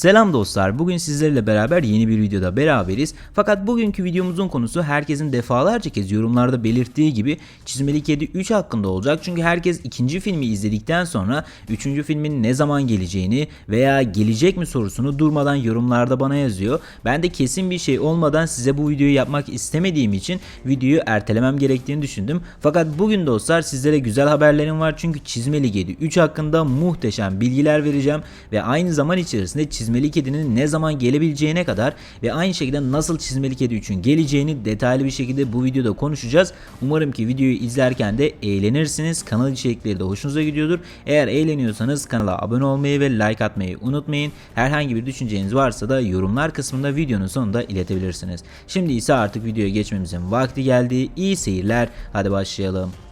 Selam dostlar. Bugün sizlerle beraber yeni bir videoda beraberiz. Fakat bugünkü videomuzun konusu herkesin defalarca kez yorumlarda belirttiği gibi Çizmeli Kedi 3 hakkında olacak. Çünkü herkes ikinci filmi izledikten sonra üçüncü filmin ne zaman geleceğini veya gelecek mi sorusunu durmadan yorumlarda bana yazıyor. Ben de kesin bir şey olmadan size bu videoyu yapmak istemediğim için videoyu ertelemem gerektiğini düşündüm. Fakat bugün dostlar sizlere güzel haberlerim var. Çünkü Çizmeli Kedi 3 hakkında muhteşem bilgiler vereceğim ve aynı zaman içerisinde Çizmeli Kedi'nin ne zaman gelebileceğine kadar ve aynı şekilde nasıl Çizmeli Kedi 3'ün geleceğini detaylı bir şekilde bu videoda konuşacağız. Umarım ki videoyu izlerken de eğlenirsiniz. Kanal içerikleri de hoşunuza gidiyordur. Eğer eğleniyorsanız kanala abone olmayı ve like atmayı unutmayın. Herhangi bir düşünceniz varsa da yorumlar kısmında videonun sonunda iletebilirsiniz. Şimdi ise artık videoya geçmemizin vakti geldi. İyi seyirler. Hadi başlayalım.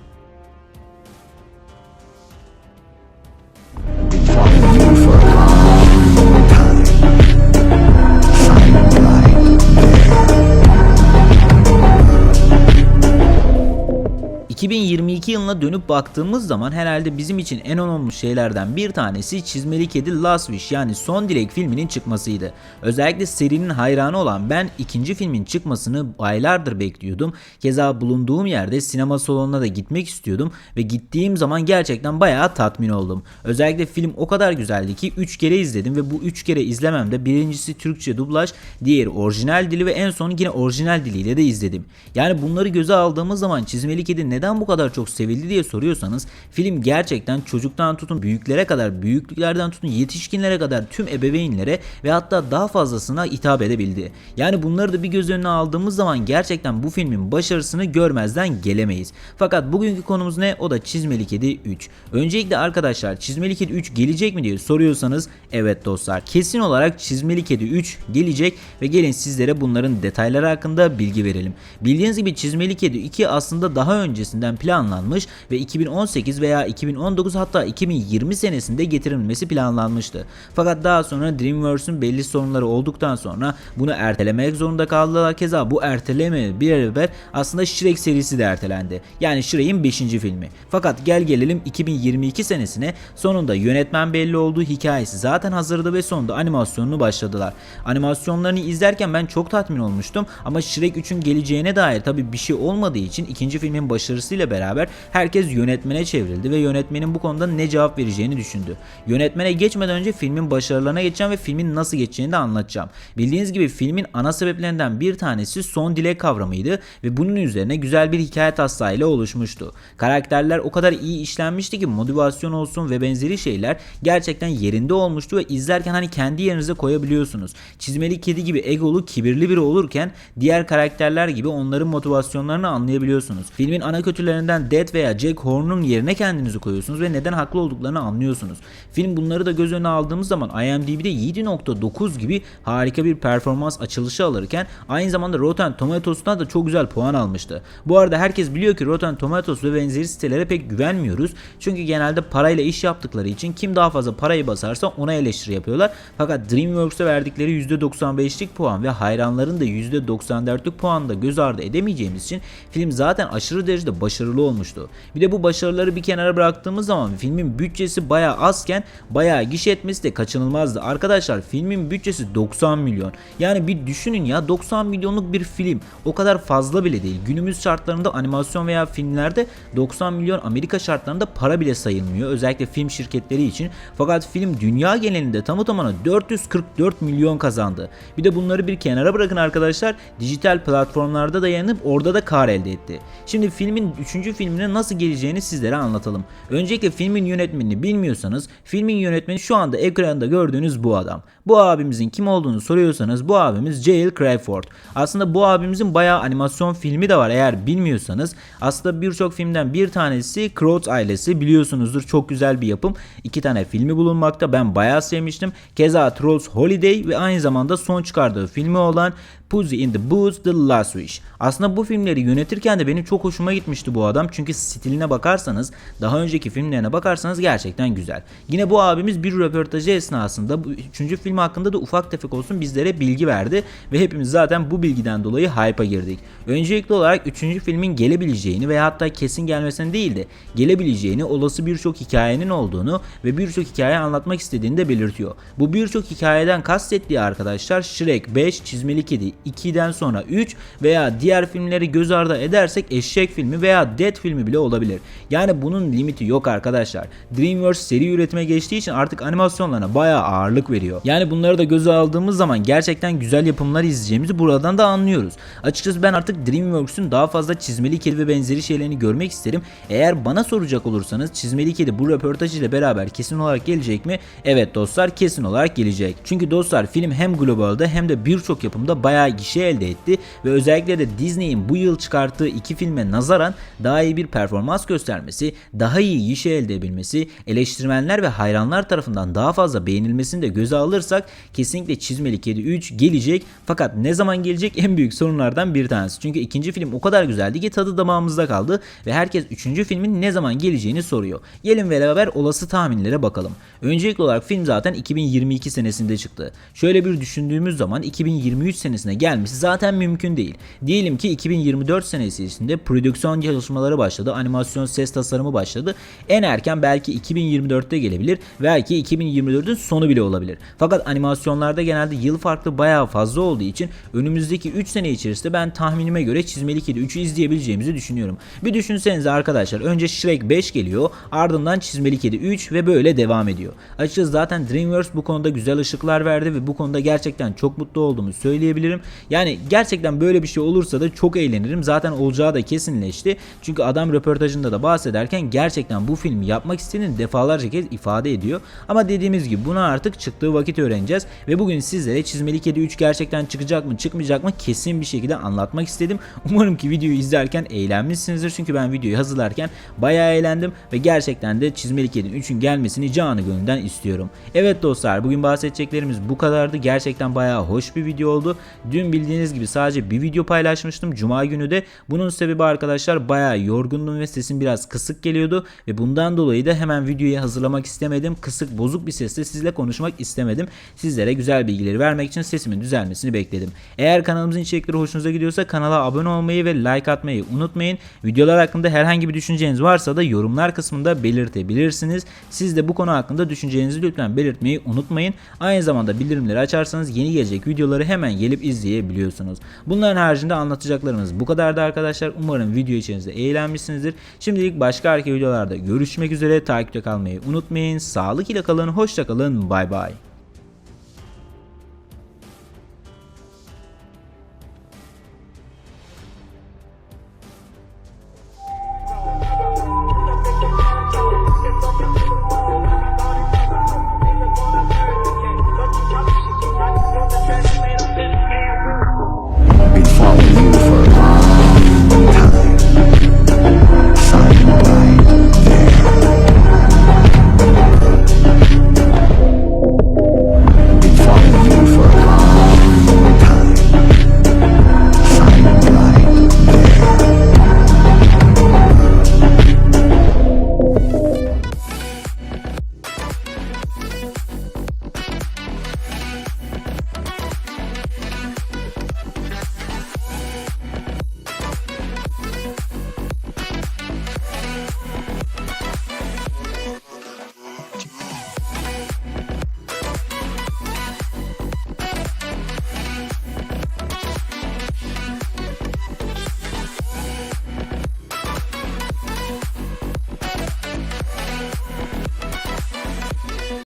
...2022 yılına dönüp baktığımız zaman herhalde bizim için en önemli şeylerden bir tanesi Çizmeli Kedi Last Wish yani Son Dilek filminin çıkmasıydı. Özellikle serinin hayranı olan ben ikinci filmin çıkmasını aylardır bekliyordum. Keza bulunduğum yerde sinema salonuna da gitmek istiyordum ve gittiğim zaman gerçekten bayağı tatmin oldum. Özellikle film o kadar güzeldi ki 3 kere izledim ve bu 3 kere izlememde birincisi Türkçe dublaj, diğeri orijinal dili ve en son yine orijinal diliyle de izledim. Yani bunları göze aldığımız zaman Çizmeli Kedi neden bu kadar çok sevildi diye soruyorsanız film gerçekten çocuktan tutun büyüklere kadar, büyüklüklerden tutun yetişkinlere kadar tüm ebeveynlere ve hatta daha fazlasına hitap edebildi. Yani bunları da bir göz önüne aldığımız zaman gerçekten bu filmin başarısını görmezden gelemeyiz. Fakat bugünkü konumuz ne? O da Çizmeli Kedi 3. Öncelikle arkadaşlar Çizmeli Kedi 3 gelecek mi diye soruyorsanız evet dostlar kesin olarak Çizmeli Kedi 3 gelecek ve gelin sizlere bunların detayları hakkında bilgi verelim. Bildiğiniz gibi Çizmeli Kedi 2 aslında daha öncesinden planlanmış ve 2018 veya 2019 hatta 2020 senesinde getirilmesi planlanmıştı. Fakat daha sonra DreamWorks'un belli sorunları olduktan sonra bunu ertelemek zorunda kaldılar. Keza bu erteleme bir beraber aslında Shrek serisi de ertelendi. Yani Shrek'in 5. filmi. Fakat gel gelelim 2022 senesine sonunda yönetmen belli oldu, hikayesi zaten hazırdı ve sonunda animasyonunu başladılar. Animasyonlarını izlerken ben çok tatmin olmuştum ama Shrek 3'ün geleceğine dair tabi bir şey olmadığı için ikinci filmin başarısıyla beraber herkes yönetmene çevrildi ve yönetmenin bu konuda ne cevap vereceğini düşündü. Yönetmene geçmeden önce filmin başarılarına geçeceğim ve filmin nasıl geçeceğini de anlatacağım. Bildiğiniz gibi filmin ana sebeplerinden bir tanesi son dilek kavramıydı ve bunun üzerine güzel bir hikaye taslağıyla oluşmuştu. Karakterler o kadar iyi işlenmişti ki motivasyon olsun ve benzeri şeyler gerçekten yerinde olmuştu ve izlerken hani kendi yerinize koyabiliyorsunuz. Çizmeli kedi gibi egolu kibirli biri olurken diğer karakterler gibi onların motivasyonlarını anlayabiliyorsunuz. Filmin ana kötülerinden Dead veya Jack Horn'un yerine kendinizi koyuyorsunuz ve neden haklı olduklarını anlıyorsunuz. Film bunları da göz önüne aldığımız zaman IMDb'de 7.9 gibi harika bir performans açılışı alırken aynı zamanda Rotten Tomatoes'tan da çok güzel puan almıştı. Bu arada herkes biliyor ki Rotten Tomatoes ve benzeri sitelere pek güvenmiyoruz. Çünkü genelde parayla iş yaptıkları için kim daha fazla parayı basarsa ona eleştiri yapıyorlar. Fakat DreamWorks'e verdikleri %95'lik puan ve hayranların da %94'lük puanı da göz ardı edemeyeceğimiz için film zaten aşırı derecede başarılı olmuştu. Bir de bu başarıları bir kenara bıraktığımız zaman filmin bütçesi bayağı azken bayağı gişe etmesi de kaçınılmazdı. Arkadaşlar filmin bütçesi 90 milyon. Yani bir düşünün ya 90 milyonluk bir film o kadar fazla bile değil. Günümüz şartlarında animasyon veya filmlerde 90 milyon Amerika şartlarında para bile sayılmıyor. Özellikle film şirketleri için. Fakat film dünya genelinde tamı tamına 444 milyon kazandı. Bir de bunları bir kenara bırakın arkadaşlar. Dijital platformlarda da yayınlanıp orada da kar elde etti. Şimdi filmin 3. filmine nasıl geleceğini sizlere anlatalım. Öncelikle filmin yönetmenini bilmiyorsanız filmin yönetmeni şu anda ekranda gördüğünüz bu adam. Bu abimizin kim olduğunu soruyorsanız bu abimiz Jael Crawford. Aslında bu abimizin bayağı animasyon filmi de var eğer bilmiyorsanız. Aslında birçok filmden bir tanesi Crouch ailesi biliyorsunuzdur çok güzel bir yapım. İki tane filmi bulunmakta ben bayağı sevmiştim. Keza Trolls Holiday ve aynı zamanda son çıkardığı filmi olan Pussy in the Boots The Last Wish. Aslında bu filmleri yönetirken de benim çok hoşuma gitmişti. bu adam. Çünkü stiline bakarsanız daha önceki filmlerine bakarsanız gerçekten güzel. Yine bu abimiz bir röportajı esnasında bu üçüncü film hakkında da ufak tefek olsun bizlere bilgi verdi ve hepimiz zaten bu bilgiden dolayı hype'a girdik. Öncelikli olarak üçüncü filmin gelebileceğini veya hatta kesin gelmesini değil de gelebileceğini, olası birçok hikayenin olduğunu ve birçok hikaye anlatmak istediğini de belirtiyor. Bu birçok hikayeden kastettiği arkadaşlar Shrek 5, Çizmeli Kedi 2'den sonra 3 veya diğer filmleri göz ardı edersek Eşek filmi veya Dead filmi bile olabilir. Yani bunun limiti yok arkadaşlar. DreamWorks seri üretime geçtiği için artık animasyonlarına bayağı ağırlık veriyor. Yani bunları da göze aldığımız zaman gerçekten güzel yapımlar izleyeceğimizi buradan da anlıyoruz. Açıkçası ben artık DreamWorks'un daha fazla Çizmeli Kedi ve benzeri şeylerini görmek isterim. Eğer bana soracak olursanız Çizmeli Kedi bu röportaj ile beraber kesin olarak gelecek mi? Evet dostlar kesin olarak gelecek. Çünkü dostlar film hem globalde hem de birçok yapımda bayağı gişe elde etti ve özellikle de Disney'in bu yıl çıkarttığı iki filme nazaran daha iyi bir performans göstermesi, daha iyi gişe elde edebilmesi, eleştirmenler ve hayranlar tarafından daha fazla beğenilmesini de göze alırsak kesinlikle Çizmeli Kedi 3 gelecek. Fakat ne zaman gelecek en büyük sorunlardan bir tanesi. Çünkü ikinci film o kadar güzeldi ki tadı damağımızda kaldı ve herkes üçüncü filmin ne zaman geleceğini soruyor. Gelin beraber olası tahminlere bakalım. Öncelikli olarak film zaten 2022 senesinde çıktı. Şöyle bir düşündüğümüz zaman 2023 senesine gelmesi zaten mümkün değil. Diyelim ki 2024 senesi içinde prodüksiyon çalışmaları başladı, animasyon ses tasarımı başladı. En erken belki 2024'te gelebilir, belki 2024'ün sonu bile olabilir. Fakat animasyonlarda genelde yıl farklı bayağı fazla olduğu için önümüzdeki 3 sene içerisinde ben tahminime göre Çizmeli Kedi 3'ü izleyebileceğimizi düşünüyorum. Bir düşünsenize arkadaşlar önce Shrek 5 geliyor ardından Çizmeli Kedi 3 ve böyle devam ediyor. Açıkçası zaten DreamWorks bu konuda güzel ışıklar verdi ve bu konuda gerçekten çok mutlu olduğumu söyleyebilirim. Yani gerçekten böyle bir şey olursa da çok eğlenirim. Zaten olacağı da kesinleşti. Çünkü adam röportajında da bahsederken gerçekten bu filmi yapmak istediğini defalarca kez ifade ediyor. Ama dediğimiz gibi buna artık çıktığı vakit öğreneceğiz ve bugün sizlere Çizmeli Kedi 3 gerçekten çıkacak mı çıkmayacak mı kesin bir şekilde anlatmak istedim. Umarım ki videoyu izlerken eğlenmişsinizdir. Çünkü ben videoyu hazırlarken bayağı eğlendim ve gerçekten de Çizmeli Kedi 3'ün gelmesini canı gönülden istiyorum. Evet dostlar bugün bahsedeceklerimiz bu kadardı. Gerçekten bayağı hoş bir video oldu. Dün bildiğiniz gibi sadece bir video paylaşmıştım. Cuma günü de bunun sebebi arkadaşlar bayağı yorgundum ve sesim biraz kısık geliyordu ve bundan dolayı da hemen videoyu hazırlamak istemedim. Kısık bozuk bir sesle sizle konuşmak istemedim. Sizlere güzel bilgileri vermek için sesimin düzelmesini bekledim. Eğer kanalımızın içerikleri hoşunuza gidiyorsa kanala abone olmayı ve like atmayı unutmayın. Videolar hakkında herhangi bir düşünceniz varsa da yorumlar kısmında belirtebilirsiniz. Siz de bu konu hakkında düşüncenizi lütfen belirtmeyi unutmayın. Aynı zamanda bildirimleri açarsanız yeni gelecek videoları hemen gelip izleyebiliyorsunuz. Bunların haricinde anlatacaklarımız bu kadardı arkadaşlar. Umarım video içerisinde eğlenmişsinizdir. Şimdilik başka arka videolarda görüşmek üzere. Takipte kalmayı unutmayın. Sağlık ile kalın. Hoşça kalın. Bay bay.